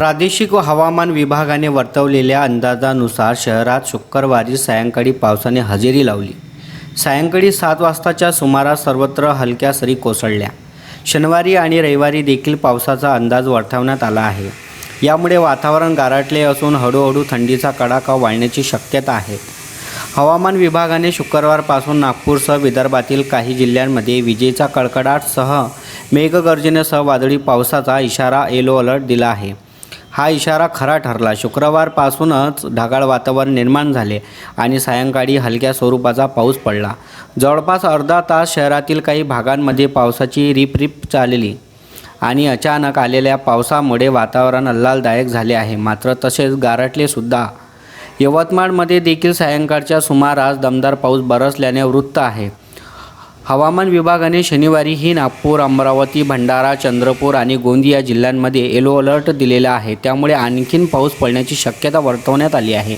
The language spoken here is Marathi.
प्रादेशिक हवामान विभागाने वर्तवलेल्या अंदाजानुसार शहरात शुक्रवारी सायंकाळी पावसाने हजेरी लावली. सायंकाळी सात वाजताच्या सुमारास सर्वत्र हलक्या सरी कोसळल्या. शनिवारी आणि रविवारी देखील पावसाचा अंदाज वर्तवण्यात आला आहे. यामुळे वातावरण गारटले असून हळूहळू थंडीचा कडाका वाढण्याची शक्यता आहे. हवामान विभागाने शुक्रवारपासून नागपूरसह विदर्भातील काही जिल्ह्यांमध्ये विजेचा कडकडाटसह मेघगर्जनेसह वादळी पावसाचा इशारा येलो अलर्ट दिला आहे. हा इशारा खरा ठरला. शुक्रवारपासूनच ढगाळ वातावरण निर्माण झाले आणि सायंकाळी हलक्या स्वरूपाचा पाऊस पडला. जवळपास अर्धा तास शहरातील काही भागांमध्ये पावसाची रिपरिप चालली आणि अचानक आलेल्या पावसामुळे वातावरण अल्लालदायक झाले आहे. मात्र तसेच गारटलेसुद्धा यवतमाळमध्ये देखील सायंकाळच्या सुमारास दमदार पाऊस बरसल्याने वृत्त आहे. हवामान विभागाने शनिवारीही नागपूर अमरावती भंडारा चंद्रपूर आणि गोंदिया जिल्ह्यांमध्ये येलो अलर्ट दिलेला आहे. त्यामुळे आणखीन पाऊस पडण्याची शक्यता वर्तवण्यात आली आहे.